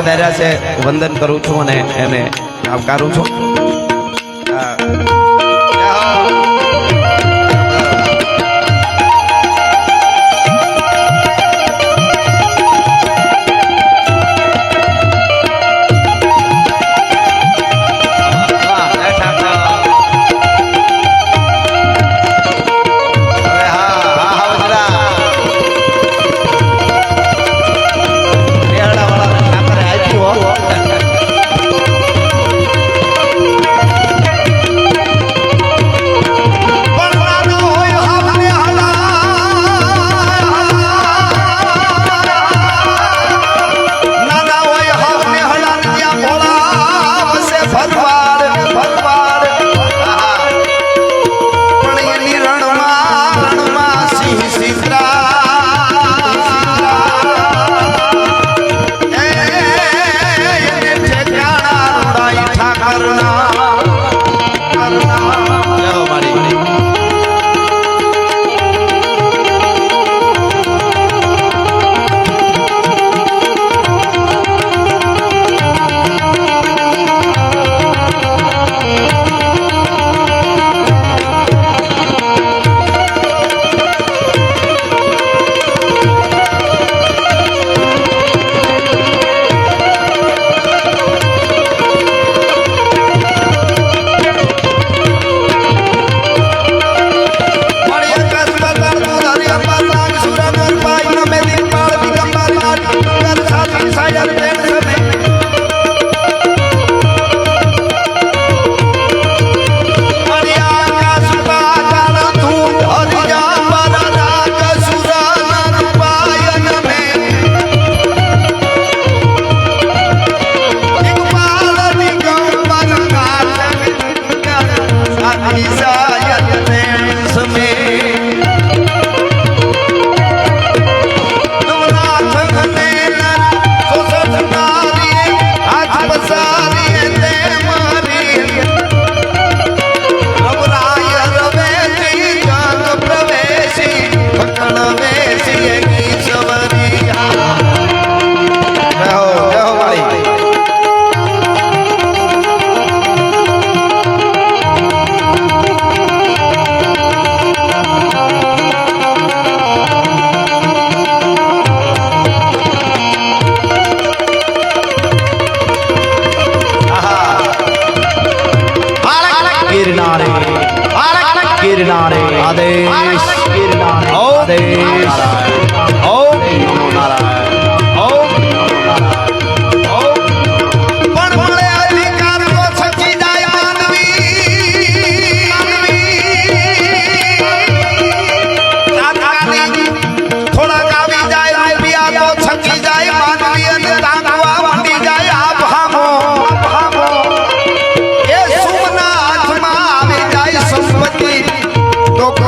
પધાર્યા છે. વંદન કરું છું અને એને આવકારું છું.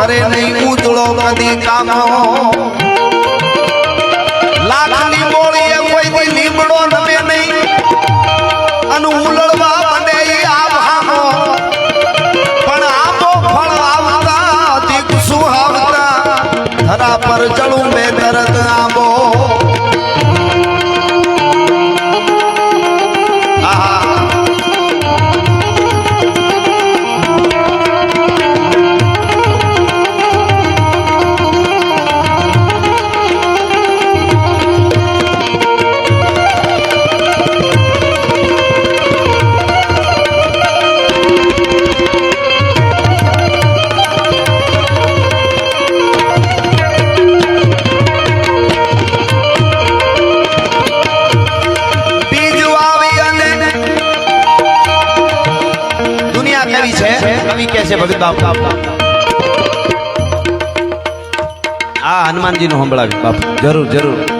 કરે નહીં ઉજળો કદી કામો. લાખની બોળીએ કોઈ લીમડો નમે નહીં. અને ઉલળવા બને આ ભામો પણ આ તો ફળ આવતા દીક્ષુ આવતા ધરા પર ચડું મેં તરત આમ હનુમાનજીનું સંભળાવી બાપુ જરૂર જરૂર.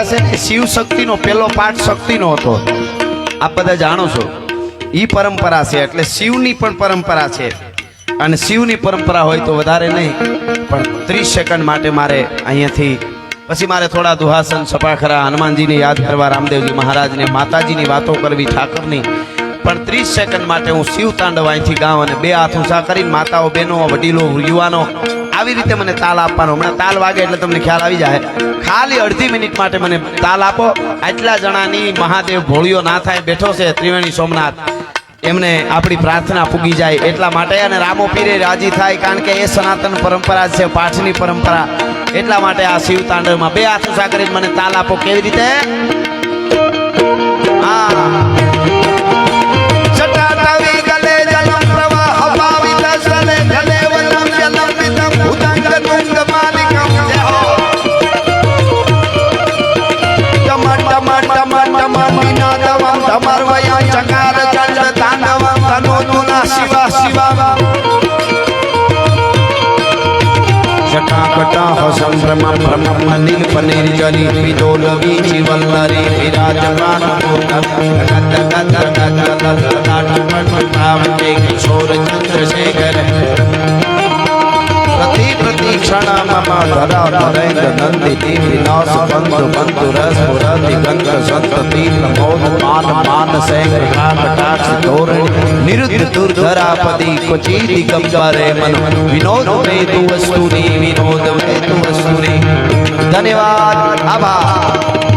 ને શિવ શક્તિનો પહેલો પાઠ શક્તિનો હતો. આપ બધા જાણો છો. એ પરંપરા છે એટલે શિવની પણ પરંપરા છે. અને શિવની પરંપરા હોય તો વધારે નહીં. પણ ત્રીસ સેકન્ડ માટે મારે અહીંયાથી પછી મારે થોડા દુહાસન સપાખરા હનુમાનજીને યાદ કરવા, રામદેવજી મહારાજને, માતાજીની વાતો કરવી, ઠાકરની. પણ ત્રીસ સેકન્ડ માટે હું શિવ તાંડવ અહીંથી ગાઉં અને બે હાથ ઊંચા કરીને માતાઓ, બહેનો, વડીલો, યુવાનો આવી રીતે મને તાલ આપવાનો. હમણાં તાલ વાગે એટલે તમને ખ્યાલ આવી જાય. ખાલી અડધી મિનિટ માટે મને તાલ આપો. આટલા જણાની મહાદેવ ભોળિયો ના થાય, બેઠો છે ત્રિવેણી સોમનાથ. એમને આપણી પ્રાર્થના પૂગી જાય એટલા માટે અને રામો પીરે રાજી થાય કારણ કે એ સનાતન પરંપરા છે, પાઠની પરંપરા. એટલા માટે આ શિવ તાંડવમાં બે હાથ કરીને મને તાલ આપો. કેવી રીતે? હા. જટાટવી જટાકટા સંભ્રમ ભ્રમ નીલ પનીર જલી વિદોલ વીચી વલ્લરી વિરાજમાન કિશોર ચંદ્રશેખર પ્રતિ પ્રતિક્ષણ મમ ધરા ધરેન્દ્ર નંદિતી વિનાશ, બંધુ બંધુ, રસ પુરતિ ગંધ સંતતિ પ્રમોદ માન માન, સેન મન વસ્તુની. ધન્યવાદ, આભાર.